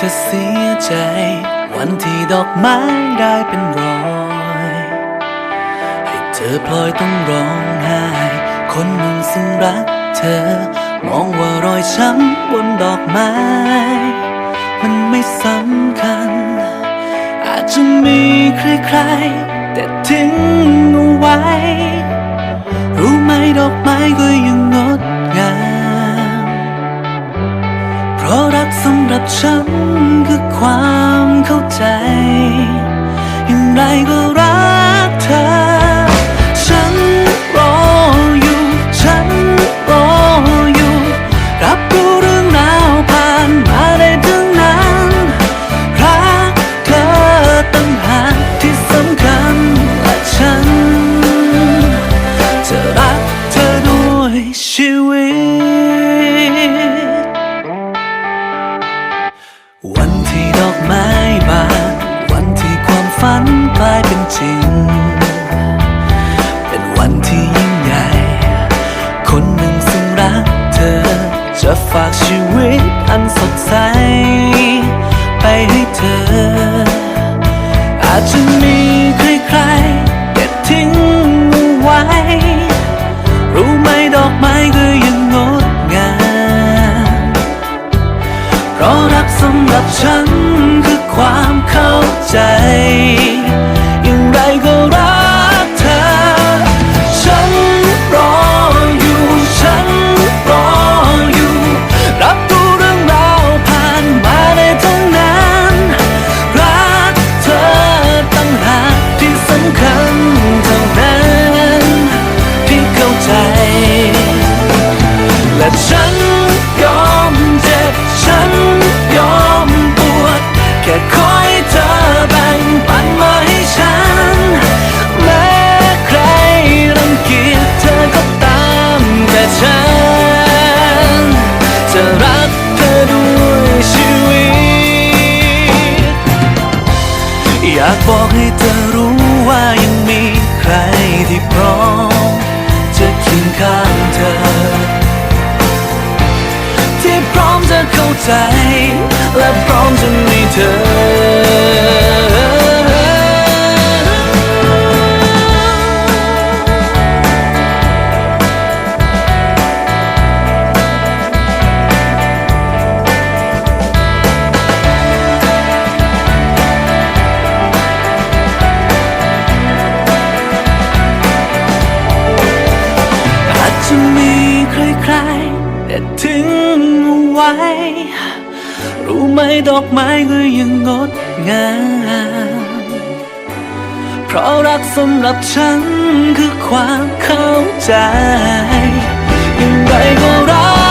จะเสียใจ วันที่ดอกไม้ได้เป็นรอย ให้เธอพลอยต้องร้องไห้ คนหนึ่งซึ่งรักเธอ มองว่ารอยช้ำบนดอกไม้ มันไม่สำคัญ อาจจะมีใครๆ แต่ทิ้งเอาไว้ รู้ไหมดอกไม้ก็ยังงด เพราะรักสำหรับฉันคือความเข้าใจ อย่างไรก็รัก ฝากชีวิตอันสดใส ไปให้เธอ อาจจะมีใครๆแต่ทิ้งเอาไว้ รู้ไหมดอกไม้ก็ยังงดงามเพราะรักสำหรับฉัน ใจ และพร้อมจะมีเธอ ไว้ รู้ไหมดอกไม้ก็ยังงดงาม เพราะรักสำหรับฉันคือความเข้าใจย่างไงก็รั